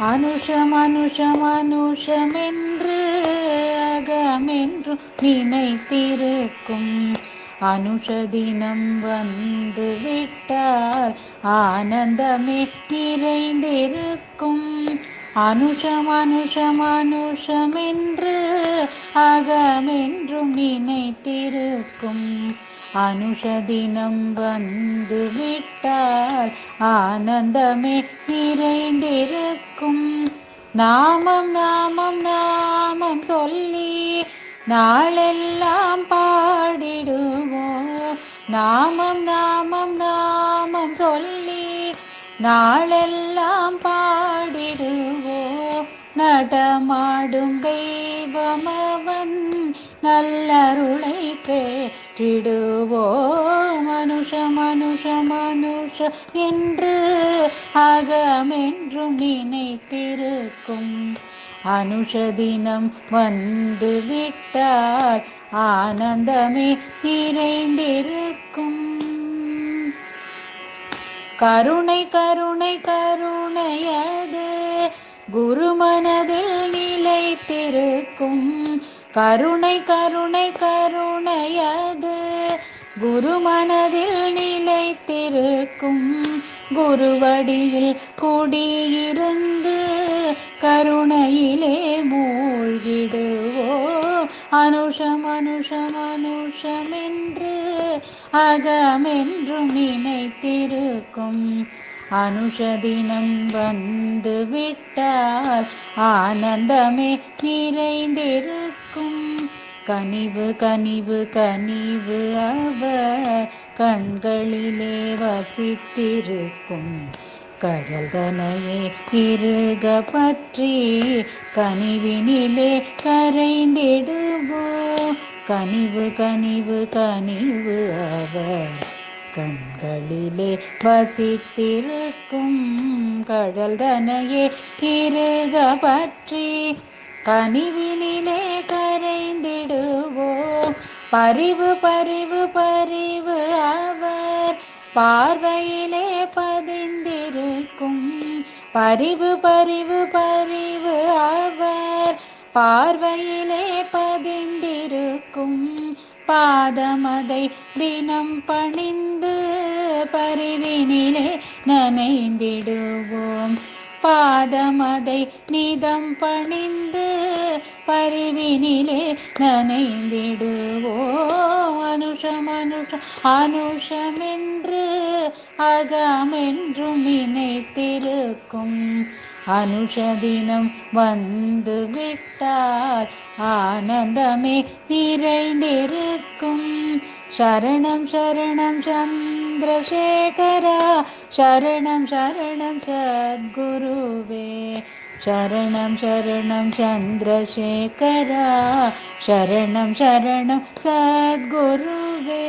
அனுஷம் அனுஷம் அனுஷமென்று அகமென்று நினைத்திருக்கும். அனுஷ தினம் வந்து விட்டால் ஆனந்தமே நிறைந்திருக்கும். அனுஷம் அனுஷம் அனுஷமென்று அகமென்றும் நினைத்திருக்கும். அனுஷதினம் வந்து விட்டால் ஆனந்தமே நிறைந்திருக்கும். நாமம் நாமம் நாமம் சொல்லி நாளெல்லாம் பாடிடுவோம் நாமம் நாமம் நாமம் சொல்லி நாளெல்லாம் பாடிடுவோம் நடமாடும் தெய்வமவன் நல்லருளை பெற்றிடுவோம் மனுஷ மனுஷ மனுஷ என்று அகமென்றும் நினைத்திருக்கும். அனுஷ தினம் வந்து விட்டால் ஆனந்தமே நிறைந்திருக்கும். கருணை கருணை கருணையது குரு மனதில் நிலைத்திருக்கும். கருணை கருணை கருணையது குரு மனதில் நிலைத்திருக்கும். குருவடியில் குடியிருந்து கருணையிலே மூழ்கிடுவோ. அனுஷம் அனுஷம் அனுஷம் என்று அகமென்றும் நினைத்திருக்கும். அனுஷதினம் வந்து விட்டால் ஆனந்தமே நிறைந்திருக்கும் கனிவு கனிவு கனிவு அவர் கண்களிலே வசித்திருக்கும். கடல் தனையே இருக பற்றி கனிவினிலே கரைந்திடுவோ கனிவு கனிவு கனிவு அவர் கண்களிலே வசித்திருக்கும். கடல் தனையே இருக பற்றி கனிவினிலே கரைந்திடுவோம். பரிவு பரிவு பரிவு அவர் பார்வையிலே பதிந்திருக்கும். பரிவு பரிவு பரிவு அவர் பார்வையிலே பதிந்திருக்கும். பாதமதை தினம் பணிந்து பரிவினிலே நனைந்திடுவோம். பாதமதை நிதம் பணிந்து பரிவினிலே நனைந்திடுவோ அனுஷம் அனுஷம் அனுஷமென்று அகமென்றும் நினைத்திருக்கும். அனுஷதினம் வந்து விட்டால் ஆனந்தமே நிறைந்திருக்கும். शरणं शरणं चन्द्रशेखर शरणं शरणं सद्गुरुवे शरणं शरणं चन्द्रशेखर शरणं शरणं सद्गुरुवे।